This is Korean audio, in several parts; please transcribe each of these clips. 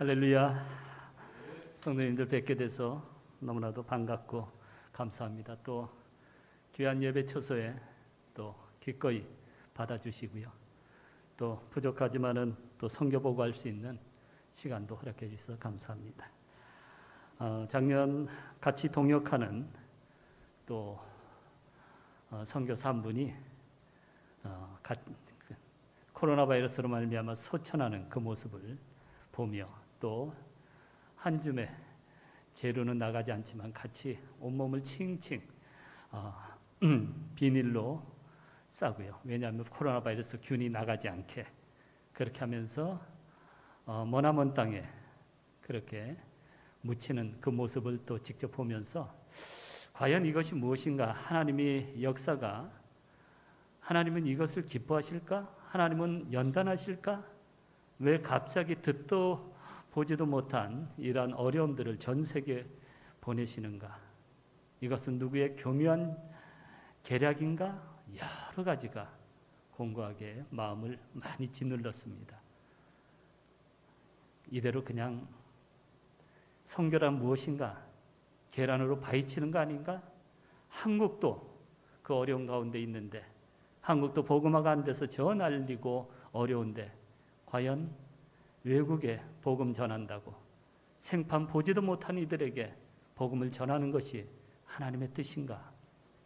할렐루야. 성도님들 뵙게 돼서 너무나도 반갑고 감사합니다. 또 귀한 예배 초소에 또 기꺼이 받아주시고요. 또 부족하지만은 또 성교 보고 할 수 있는 시간도 허락해 주셔서 감사합니다. 어, 작년 같이 동역하는 또 어, 선교사 한 분이 어, 가, 그, 코로나 바이러스로 말미암아 소천하는 그 모습을 보며 또 한 줌에 재료는 나가지 않지만 같이 온몸을 칭칭 어, 비닐로 싸고요. 왜냐하면 코로나 바이러스 균이 나가지 않게 그렇게 하면서 어, 머나먼 땅에 그렇게 묻히는 그 모습을 또 직접 보면서 과연 이것이 무엇인가? 하나님의 역사가 하나님은 이것을 기뻐하실까? 하나님은 연단하실까? 왜 갑자기 듣도 보지도 못한 이러한 어려움들을 전 세계에 보내시는가? 이것은 누구의 교묘한 계략인가? 여러 가지가 공고하게 마음을 많이 짓눌렀습니다. 이대로 그냥 성교란 무엇인가? 계란으로 바위치는 거 아닌가? 한국도 그 어려운 가운데 있는데 한국도 복음화가 안 돼서 저 날리고 어려운데 과연 외국에 복음 전한다고 생판 보지도 못한 이들에게 복음을 전하는 것이 하나님의 뜻인가?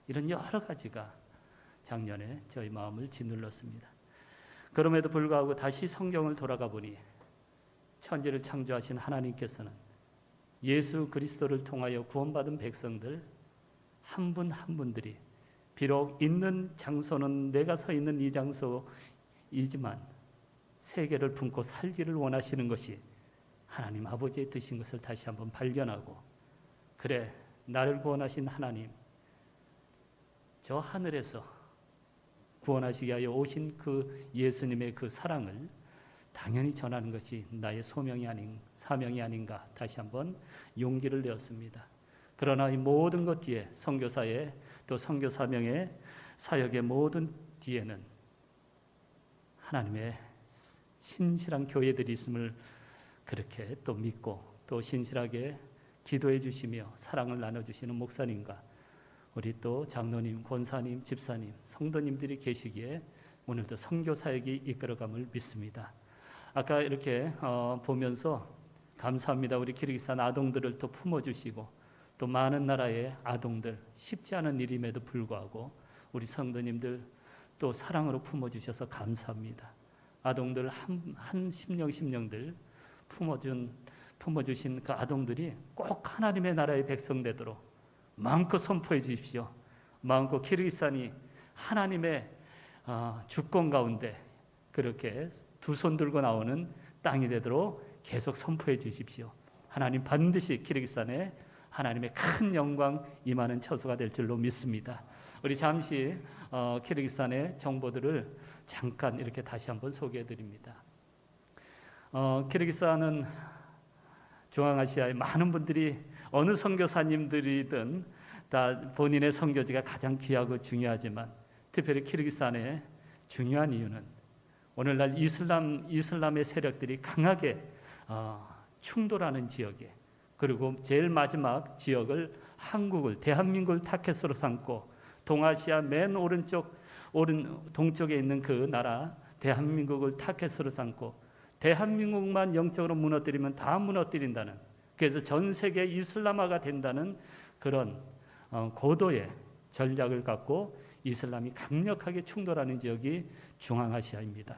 이런 여러 가지가 작년에 저희 마음을 짓눌렀습니다. 그럼에도 불구하고 다시 성경을 돌아가 보니 천지를 창조하신 하나님께서는 예수 그리스도를 통하여 구원받은 백성들 한 분한 분들이 비록 있는 장소는 내가 서 있는 이 장소이지만 세계를 품고 살기를 원하시는 것이 하나님 아버지의 뜻인 것을 다시 한번 발견하고 그래 나를 구원하신 하나님 저 하늘에서 구원하시기 위하여 오신 그 예수님의 그 사랑을 당연히 전하는 것이 나의 소명이 아닌 사명이 아닌가 다시 한번 용기를 내었습니다. 그러나 이 모든 것 뒤에 선교사의 또 선교 사명의 사역의 모든 뒤에는 하나님의 신실한 교회들이 있음을 그렇게 또 믿고 또 신실하게 기도해 주시며 사랑을 나눠 주시는 목사님과 우리 또 장로님, 권사님, 집사님, 성도님들이 계시기에 오늘도 선교 사역이 이끌어감을 믿습니다. 아까 이렇게 어, 보면서 감사합니다. 우리 키르기스탄 아동들을 또 품어주시고 또 많은 나라의 아동들 쉽지 않은 일임에도 불구하고 우리 성도님들 또 사랑으로 품어주셔서 감사합니다. 아동들 한, 한 심령 심령들 품어준 품어주신 그 아동들이 꼭 하나님의 나라의 백성 되도록 마음껏 선포해 주십시오. 마음껏 키르기스탄이 하나님의 어, 주권 가운데 그렇게 두 손 들고 나오는 땅이 되도록 계속 선포해 주십시오. 하나님 반드시 키르기스탄에 하나님의 큰 영광 임하는 처소가 될 줄로 믿습니다. 우리 잠시 어, 키르기스탄의 정보들을 잠깐 이렇게 다시 한번 소개해 드립니다. 어, 키르기스탄은 중앙아시아의 많은 분들이 어느 선교사님들이든 다 본인의 선교지가 가장 귀하고 중요하지만 특별히 키르기스탄의 중요한 이유는 오늘날 이슬람 이슬람의 세력들이 강하게 어, 충돌하는 지역에 그리고 제일 마지막 지역을 한국을 대한민국을 타켓으로 삼고 동아시아 맨 오른쪽 오른 동쪽에 있는 그 나라 대한민국을 타켓으로 삼고 대한민국만 영적으로 무너뜨리면 다 무너뜨린다는 그래서 전 세계 이슬람화가 된다는 그런 어, 고도의 전략을 갖고 이슬람이 강력하게 충돌하는 지역이 중앙아시아입니다.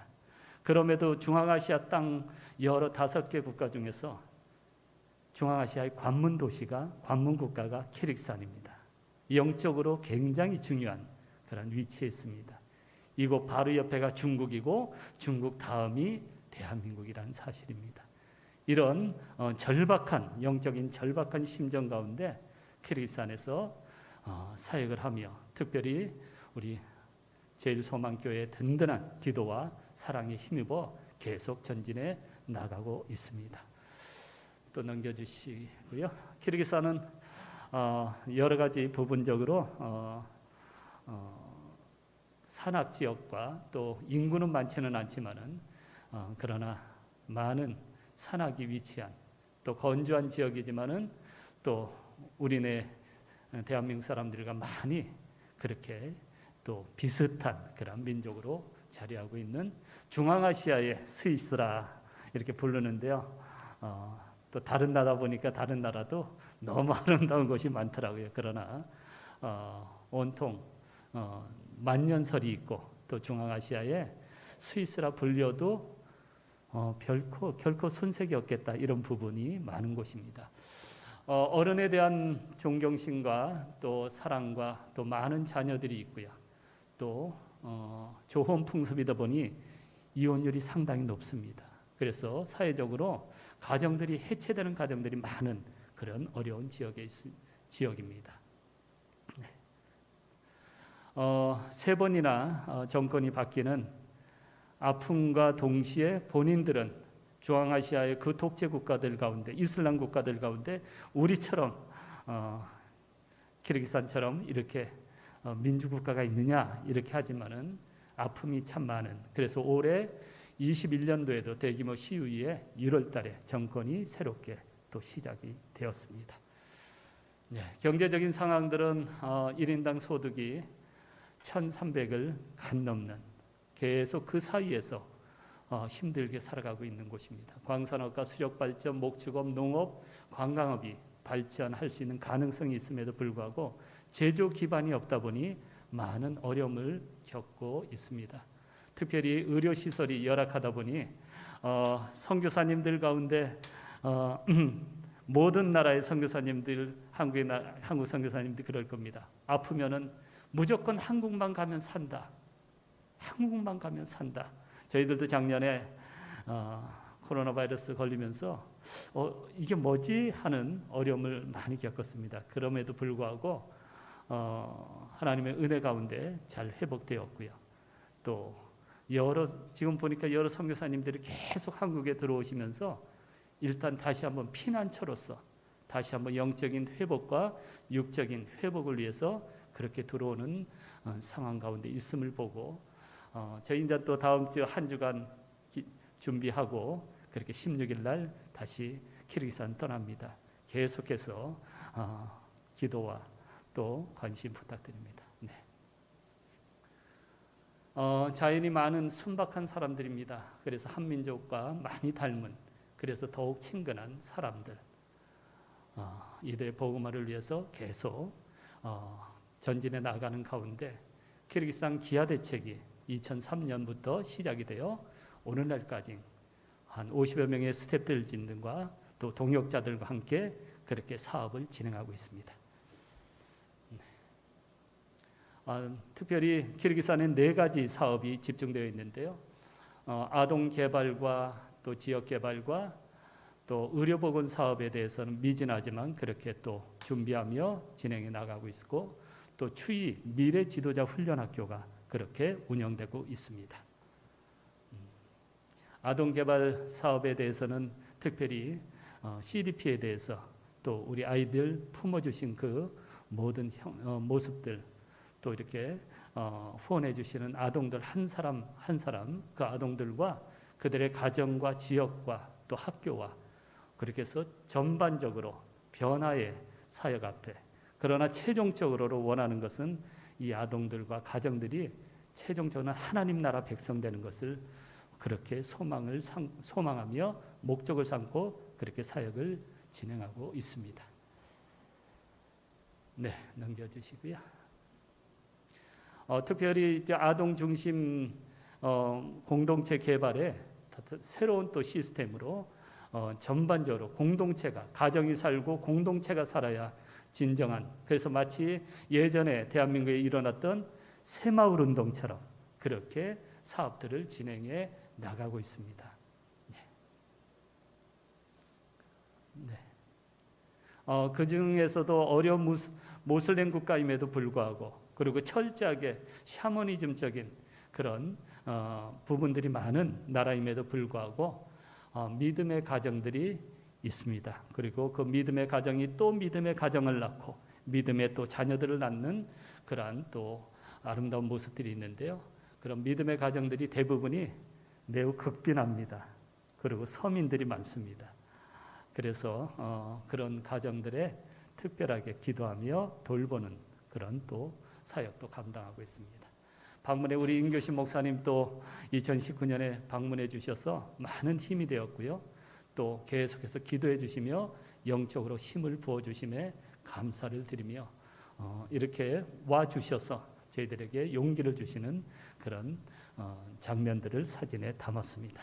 그럼에도 중앙아시아 땅 여러 다섯 개 국가 중에서 중앙아시아의 관문 도시가 관문 국가가 키르기스탄입니다. 영적으로 굉장히 중요한 그런 위치에 있습니다. 이곳 바로 옆에가 중국이고 중국 다음이 대한민국이라는 사실입니다. 이런 어, 절박한 영적인 절박한 심정 가운데 키르기스탄에서 어, 사역을 하며 특별히 우리 제일 소망교회 든든한 기도와 사랑에 힘입어 계속 전진해 나가고 있습니다. 또 넘겨주시고요. 키르기스탄은 어, 여러 가지 부분적으로 어, 어, 산악 지역과 또 인구는 많지는 않지만은 어, 그러나 많은 산악이 위치한 또 건조한 지역이지만은 또 우리네 대한민국 사람들과 많이 그렇게 또 비슷한 그런 민족으로 자리하고 있는 중앙아시아의 스위스라 이렇게 부르는데요. 어, 또 다른 나라 보니까 다른 나라도 너무 아름다운 곳이 많더라고요. 그러나 어, 온통 어, 만년설이 있고 또 중앙아시아에 스위스라 불려도 어, 결코 결코 손색이 없겠다 이런 부분이 많은 곳입니다. 어, 어른에 대한 존경심과 또 사랑과 또 많은 자녀들이 있고요. 또 어, 좋은 풍습이다 보니 이혼율이 상당히 높습니다. 그래서 사회적으로 가정들이 해체되는 가정들이 많은 그런 어려운 지역에 있, 지역입니다. 네. 어, 세 번이나 어, 정권이 바뀌는 아픔과 동시에 본인들은 중앙아시아의 그 독재 국가들 가운데 이슬람 국가들 가운데 우리처럼 어, 키르기스탄처럼 이렇게 어, 민주 국가가 있느냐 이렇게 하지만은 아픔이 참 많은 그래서 올해 21년도에도 대규모 시위에 1월달에 정권이 새롭게 또 시작이 되었습니다. 네, 경제적인 상황들은 어, 1인당 소득이 1,300을 간 넘는 계속 그 사이에서 어, 힘들게 살아가고 있는 곳입니다. 광산업과 수력 발전, 목축업, 농업, 관광업이 발전할 수 있는 가능성이 있음에도 불구하고 제조 기반이 없다 보니 많은 어려움을 겪고 있습니다. 특별히 의료 시설이 열악하다 보니 어, 선교사님들 가운데 어, 모든 나라의 선교사님들 한국의 나, 한국 선교사님들 그럴 겁니다. 아프면은 무조건 한국만 가면 산다. 한국만 가면 산다. 저희들도 작년에 어, 코로나 바이러스 걸리면서 어, 이게 뭐지 하는 어려움을 많이 겪었습니다. 그럼에도 불구하고 어, 하나님의 은혜 가운데 잘 회복되었고요. 또 여러 지금 보니까 여러 선교사님들이 계속 한국에 들어오시면서 일단 다시 한번 피난처로서 다시 한번 영적인 회복과 육적인 회복을 위해서 그렇게 들어오는 어, 상황 가운데 있음을 보고 어, 저희 이제 또 다음 주 한 주간 기, 준비하고 그렇게 16일 날 다시 키르기스탄 떠납니다. 계속해서 어, 기도와 또 관심 부탁드립니다. 네. 어, 자연이 많은 순박한 사람들입니다. 그래서 한민족과 많이 닮은 그래서 더욱 친근한 사람들. 어, 이들의 복음화를 위해서 계속 어, 전진해 나가는 가운데 키르기스탄 기아 대책이 2003년부터 시작이 되어 오늘날까지 한 50여 명의 스탭들 진등과 또 동역자들과 함께 그렇게 사업을 진행하고 있습니다. 아, 특별히 키르기스탄에 네 가지 사업이 집중되어 있는데요. 어, 아동 개발과 또 지역 개발과 또 의료보건 사업에 대해서는 미진하지만 그렇게 또 준비하며 진행해 나가고 있고 또 추이 미래 지도자 훈련 학교가 그렇게 운영되고 있습니다. 음, 아동 개발 사업에 대해서는 특별히 어, CDP에 대해서 또 우리 아이들 품어주신 그 모든 형, 어, 모습들 또 이렇게 어, 후원해 주시는 아동들 한 사람 한 사람 그 아동들과 그들의 가정과 지역과 또 학교와 그렇게 해서 전반적으로 변화의 사역 앞에 그러나 최종적으로 원하는 것은 이 아동들과 가정들이 최종적으로 하나님 나라 백성 되는 것을 그렇게 소망을 상, 소망하며 목적을 삼고 그렇게 사역을 진행하고 있습니다. 네, 넘겨주시고요. 어, 특별히 아동 중심 어, 공동체 개발에 새로운 또 시스템으로 어, 전반적으로 공동체가 가정이 살고 공동체가 살아야 진정한 그래서 마치 예전에 대한민국에 일어났던 새마을 운동처럼 그렇게 사업들을 진행해 나가고 있습니다. 네. 네. 어, 그 중에서도 어려운 모슬렘 국가임에도 불구하고 그리고 철저하게 샤머니즘적인 그런 어, 부분들이 많은 나라임에도 불구하고 어, 믿음의 가정들이 있습니다. 그리고 그 믿음의 가정이 또 믿음의 가정을 낳고 믿음의 또 자녀들을 낳는 그러한 또 아름다운 모습들이 있는데요. 그런 믿음의 가정들이 대부분이 매우 극빈합니다. 그리고 서민들이 많습니다. 그래서 어, 그런 가정들에 특별하게 기도하며 돌보는 그런 또 사역도 감당하고 있습니다. 방문에 우리 임교신 목사님 또 2019년에 방문해 주셔서 많은 힘이 되었고요. 또 계속해서 기도해 주시며 영적으로 힘을 부어 주심에 감사를 드리며 어, 이렇게 와 주셔서 저희들에게 용기를 주시는 그런 어, 장면들을 사진에 담았습니다.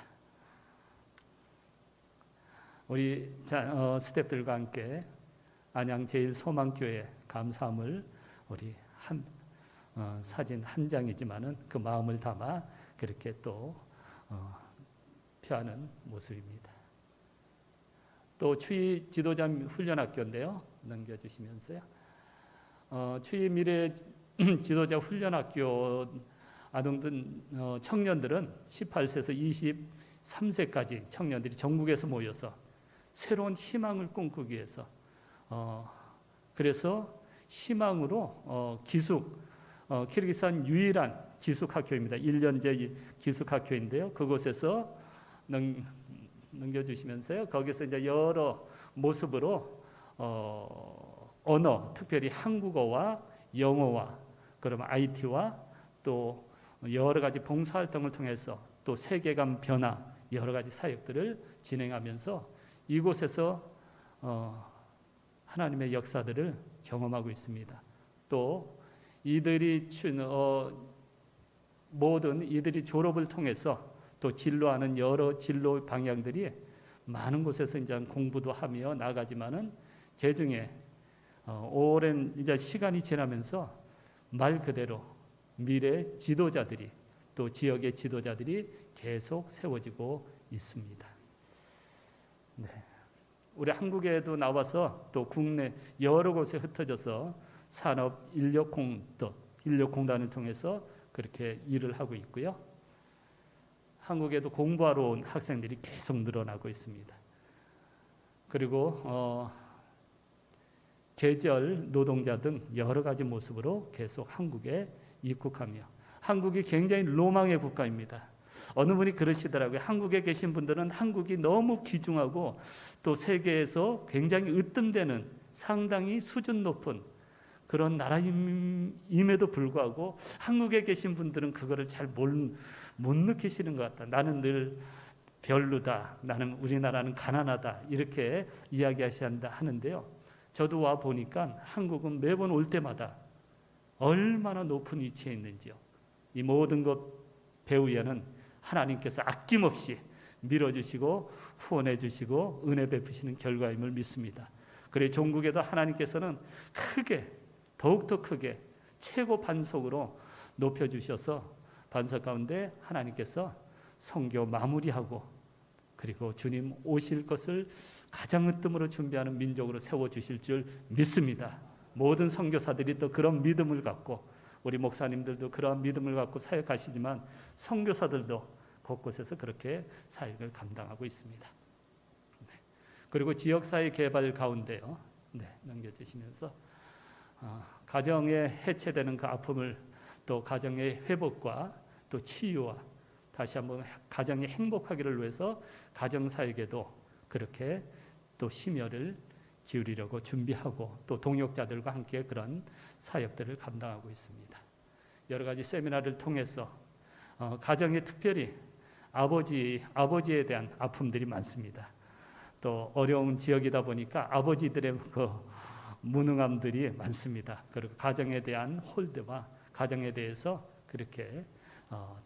우리 자, 어, 스탭들과 함께 안양 제일 소망교회 감사함을 우리 한 어, 사진 한 장이지만은 그 마음을 담아 그렇게 또 어, 표하는 모습입니다. 또 추위 지도자 훈련학교인데요. 넘겨주시면서요. 어, 추위 미래 지도자 훈련학교 아동들 어, 청년들은 18세에서 23세까지 청년들이 전국에서 모여서 새로운 희망을 꿈꾸기 위해서 어, 그래서 희망으로 어, 기숙 어, 키르기스탄 유일한 기숙학교입니다. 1년제 기숙학교인데요. 그곳에서 넘, 넘겨주시면서요. 거기서 이제 여러 모습으로 어, 언어, 특별히 한국어와 영어와 그럼 IT와 또 여러 가지 봉사활동을 통해서 또 세계관 변화 여러 가지 사역들을 진행하면서 이곳에서 어, 하나님의 역사들을 경험하고 있습니다. 또 이들이 춘- 어, 모든 이들이 졸업을 통해서 또 진로하는 여러 진로 방향들이 많은 곳에서 이제 공부도 하며 나가지만은 개 중에 어, 오랜 이제 시간이 지나면서 말 그대로 미래 지도자들이 또 지역의 지도자들이 계속 세워지고 있습니다. 네. 우리 한국에도 나와서 또 국내 여러 곳에 흩어져서 산업 인력 공도 인력 공단을 통해서 그렇게 일을 하고 있고요. 한국에도 공부하러 온 학생들이 계속 늘어나고 있습니다. 그리고 어, 계절 노동자 등 여러 가지 모습으로 계속 한국에 입국하며 한국이 굉장히 로망의 국가입니다. 어느 분이 그러시더라고요. 한국에 계신 분들은 한국이 너무 귀중하고 또 세계에서 굉장히 으뜸되는 상당히 수준 높은 그런 나라임에도 불구하고 한국에 계신 분들은 그거를 잘못 느끼시는 것 같다. 나는 늘 별로다. 나는 우리나라는 가난하다. 이렇게 이야기하신다 하는데요. 저도 와 보니까 한국은 매번 올 때마다 얼마나 높은 위치에 있는지요. 이 모든 것 배우에는 하나님께서 아낌없이 밀어주시고 후원해주시고 은혜 베푸시는 결과임을 믿습니다. 그래 종국에도 하나님께서는 크게 더욱더 크게 최고 반석으로 높여 주셔서 반석 가운데 하나님께서 성교 마무리하고 그리고 주님 오실 것을 가장 으뜸으로 준비하는 민족으로 세워 주실 줄 믿습니다. 모든 선교사들이 또 그런 믿음을 갖고 우리 목사님들도 그러한 믿음을 갖고 사역하시지만 선교사들도 곳곳에서 그렇게 사역을 감당하고 있습니다. 네. 그리고 지역 사회 개발 가운데요. 네, 넘겨 주시면서 어, 가정에 해체되는 그 아픔을 또 가정의 회복과 또 치유와 다시 한번 가정이 행복하기를 위해서 가정 사역에도 그렇게 또 심혈을 기울이려고 준비하고 또 동역자들과 함께 그런 사역들을 감당하고 있습니다. 여러 가지 세미나를 통해서 어, 가정에 특별히 아버지 아버지에 대한 아픔들이 많습니다. 또 어려운 지역이다 보니까 아버지들의 그 무능함들이 많습니다. 그리고 가정에 대한 홀대와 가정에 대해서 그렇게 어,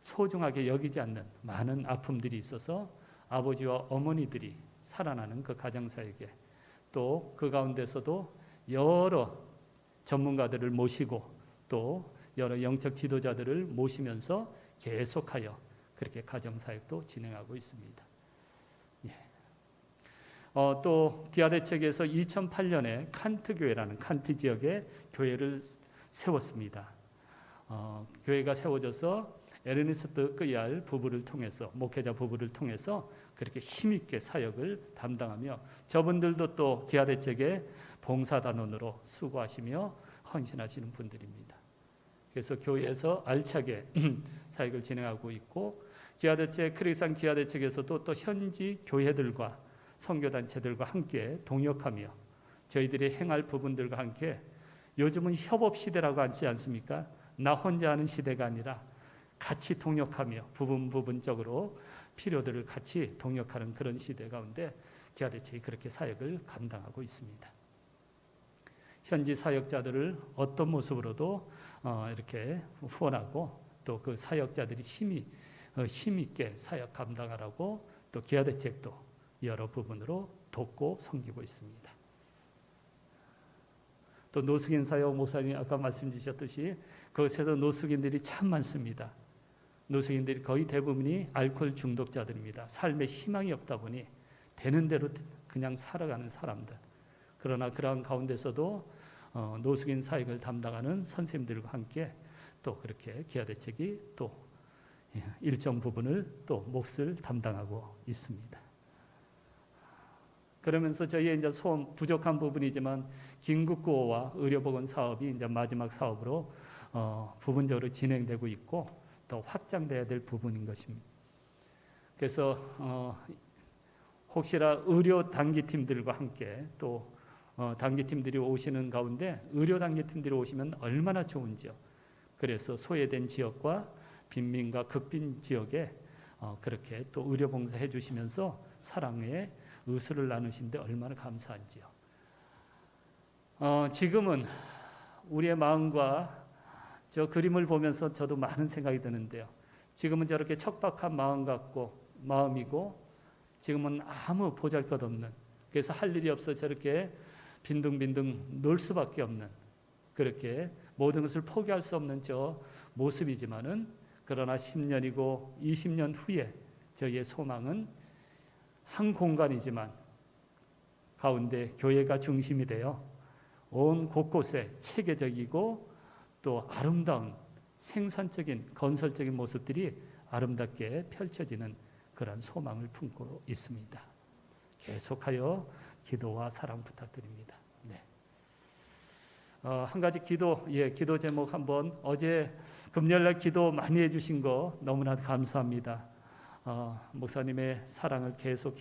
소중하게 여기지 않는 많은 아픔들이 있어서 아버지와 어머니들이 살아나는 그 가정사에게 또 그 가운데서도 여러 전문가들을 모시고 또 여러 영적 지도자들을 모시면서 계속하여 그렇게 가정사역도 진행하고 있습니다. 예. 어, 또 기아대책에서 2008년에 칸트 교회라는 칸트 지역에 교회를 세웠습니다. 어, 교회가 세워져서 에르네스트 끄얄 부부를 통해서 목회자 부부를 통해서 그렇게 힘 있게 사역을 담당하며 저분들도 또 기아대책의 봉사단원으로 수고하시며 헌신하시는 분들입니다. 그래서 교회에서 알차게 사역을 진행하고 있고 기아대책 크리스천 기아대책에서도 또 현지 교회들과 선교단체들과 함께 동역하며 저희들이 행할 부분들과 함께 요즘은 협업 시대라고 하지 않습니까? 나 혼자 하는 시대가 아니라 같이 동역하며 부분 부분적으로 필요들을 같이 동역하는 그런 시대 가운데 기아대책이 그렇게 사역을 감당하고 있습니다. 현지 사역자들을 어떤 모습으로도 어, 이렇게 후원하고 또 그 사역자들이 어, 힘 있게 사역 감당하라고 또 기아대책도 여러 부분으로 돕고 섬기고 있습니다. 또 노숙인 사역 목사님 아까 말씀 주셨듯이 그곳에서 노숙인들이 참 많습니다. 노숙인들이 거의 대부분이 알코올 중독자들입니다. 삶에 희망이 없다 보니 되는 대로 그냥 살아가는 사람들. 그러나 그러한 가운데서도 어, 노숙인 사역을 담당하는 선생님들과 함께 또 그렇게 기아 대책이 또 예, 일정 부분을 또 몫을 담당하고 있습니다. 그러면서 저희의 이제 소원 부족한 부분이지만 긴급구호와 의료보건 사업이 이제 마지막 사업으로 어, 부분적으로 진행되고 있고 또 확장돼야 될 부분인 것입니다. 그래서 어, 혹시나 의료 단기 팀들과 함께 또 어, 단기 팀들이 오시는 가운데 의료 단기 팀들이 오시면 얼마나 좋은지요. 그래서 소외된 지역과 빈민과 극빈 지역에 어, 그렇게 또 의료 봉사해 주시면서 사랑의 의술을 나누신데 얼마나 감사한지요. 어, 지금은 우리의 마음과 저 그림을 보면서 저도 많은 생각이 드는데요. 지금은 저렇게 척박한 마음 같고 마음이고 지금은 아무 보잘것없는 그래서 할 일이 없어 저렇게 빈둥빈둥 놀 수밖에 없는 그렇게 모든 것을 포기할 수 없는 저 모습이지만은 그러나 10년이고 20년 후에 저희의 소망은 한 공간이지만 가운데 교회가 중심이 되어 온 곳곳에 체계적이고 또 아름다운 생산적인 건설적인 모습들이 아름답게 펼쳐지는 그러한 소망을 품고 있습니다. 계속하여 기도와 사랑 부탁드립니다. 네. 어, 한 가지 기도, 예, 기도 제목 한번 어제 금요일날 기도 많이 해주신 거 너무나 감사합니다. 어, 목사님의 사랑을 계속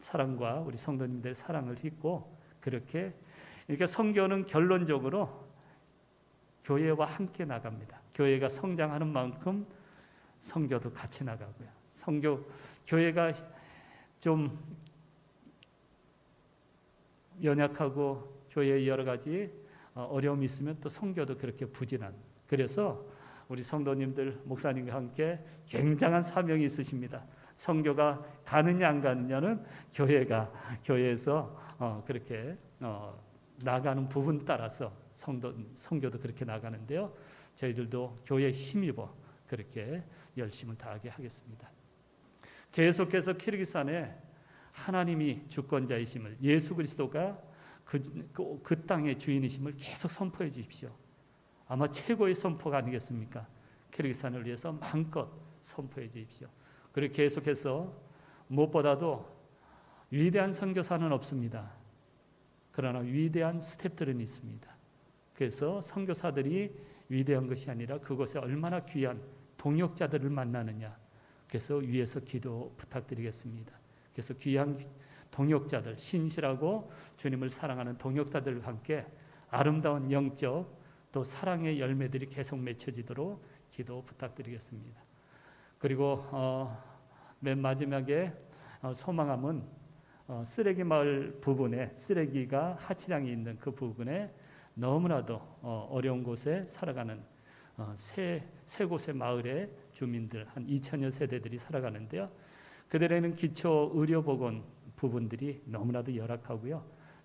사랑과 우리 성도님들 사랑을 잊고 그렇게 이렇게 성교는 결론적으로 교회와 함께 나갑니다. 교회가 성장하는 만큼 성교도 같이 나가고요. 성교 교회가 좀 연약하고 교회에 여러 가지 어, 어려움이 있으면 또 성교도 그렇게 부진한. 그래서 우리 성도님들 목사님과 함께 굉장한 사명이 있으십니다. 성교가 가느냐 안 가느냐는 교회가 교회에서 어, 그렇게 어, 나가는 부분 따라서 성도 성교도 그렇게 나가는데요. 저희들도 교회 힘입어 그렇게 열심을 다하게 하겠습니다. 계속해서 키르기스탄에 하나님이 주권자이심을 예수 그리스도가 그, 그, 그 땅의 주인이심을 계속 선포해 주십시오. 아마 최고의 선포가 아니겠습니까? 키르기스탄을 위해서 마음껏 선포해 주십시오. 그리고 계속해서 무엇보다도 위대한 선교사는 없습니다. 그러나 위대한 스탭들은 있습니다. 그래서 선교사들이 위대한 것이 아니라 그곳에 얼마나 귀한 동역자들을 만나느냐. 그래서 위에서 기도 부탁드리겠습니다. 그래서 귀한 동역자들, 신실하고 주님을 사랑하는 동역자들과 함께 아름다운 영적 또 사랑의 열매들이 계속 맺혀지도록 기도 부탁드리겠습니다. 그리고 어, 맨 마지막에 어, 소망함은 어, 쓰레기 마을 부분에 쓰레기가 하치장이 있는 그 부분에 너무나도 어, 어려운 곳에 살아가는 어, 세, 세 곳의 마을의 주민들 한 2천여 세대들이 살아가는데요. 그들에는 기초 의료보건 부분들이 너무나도 열악하고요.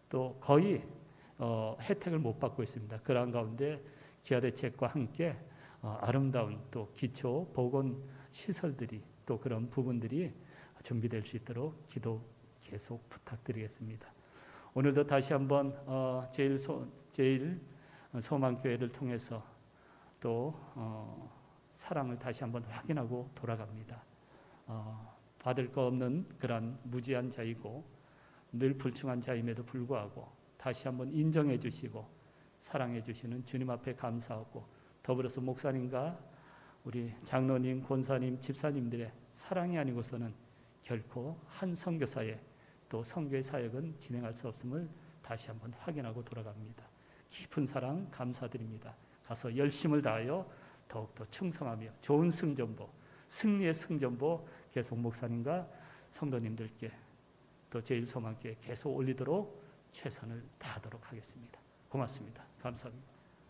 또 거의 어, 혜택을 못 받고 있습니다. 그러한 가운데 기아 대책과 함께 어, 아름다운 또 기초 보건 시설들이 또 그런 부분들이 준비될 수 있도록 기도 계속 부탁드리겠습니다. 오늘도 다시 한번 어, 제일 소, 제일 소망 교회를 통해서 또 어, 사랑을 다시 한번 확인하고 돌아갑니다. 어, 받을 거 없는 그런 무지한 자이고 늘 불충한 자임에도 불구하고 다시 한번 인정해 주시고 사랑해 주시는 주님 앞에 감사하고 더불어서 목사님과 우리 장로님, 권사님, 집사님들의 사랑이 아니고서는 결코 한 선교사의 또 선교의 사역은 진행할 수 없음을 다시 한번 확인하고 돌아갑니다. 깊은 사랑 감사드립니다. 가서 열심을 다하여 더욱더 충성하며 좋은 승전보, 승리의 승전보 계속 목사님과 성도님들께 또 제일 소망교회 계속 올리도록 최선을 다하도록 하겠습니다. 고맙습니다. 감사합니다.